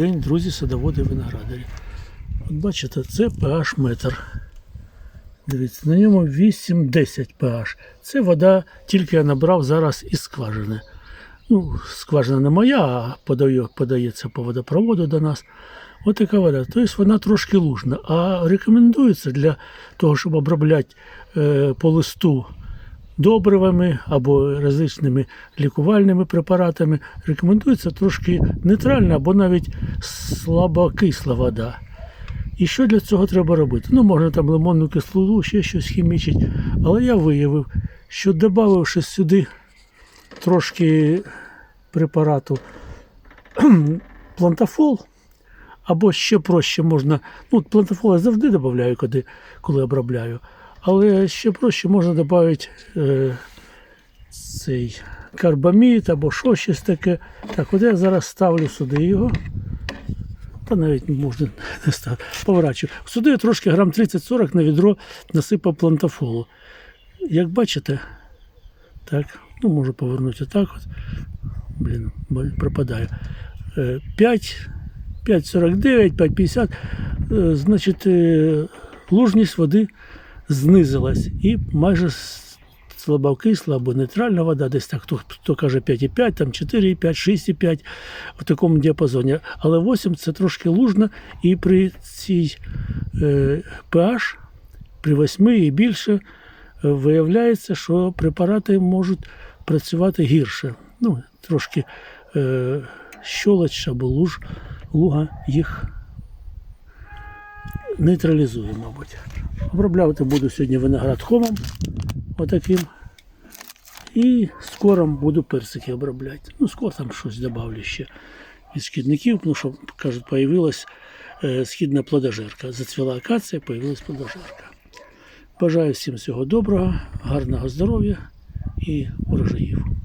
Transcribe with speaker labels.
Speaker 1: День, друзі, садоводи виноградарі. От бачите, це pH метр. Дивіться, на ньому 8-10 pH. Це вода, тільки я набрав зараз із скважини. Ну, скважина не моя, а подає, подається по водопроводу до нас. Ось така вода. Тобто вона трошки лужна. А рекомендується для того, щоб обробляти е, по листу добривами або різними лікувальними препаратами, рекомендується трошки нейтральна або навіть слабокисла вода. І що для цього треба робити? Ну, можна там лимонну кислоту, ще щось хімічити. Але я виявив, що додавши сюди трошки препарату плантафол, або ще проще можна. Ну, плантафол я завжди додаю, коли обробляю. Але ще проще можна додати е, цей карбамід або що щось таке. Так, от я зараз ставлю сюди його. Та навіть можна не ставити. Поворачую. Сюди трошки грам 30-40 на відро насипав плантафолу. Як бачите, так, ну можу повернути так от. Блін, пропадає. Е, 5, 5,49, 5,50. Е, Значить, е, лужність води знизилась і майже слабокисла або нейтральна вода, десь так, хто, хто каже 5,5, там 4,5, 6,5 в такому діапазоні. Але 8 це трошки лужно, і при цій е, pH, при 8 і більше, е, виявляється, що препарати можуть працювати гірше. Ну, трошки е, щолоч або луж, луга їх нейтралізує, мабуть. Обробляти буду сьогодні виноград хомом, отаким. І скоро буду персики обробляти. Ну, скоро там щось добавлю ще від шкідників, тому що, кажуть, появилась е, східна плодожерка. Зацвіла акація, появилась плодожерка. Бажаю всім всього доброго, гарного здоров'я і урожаїв.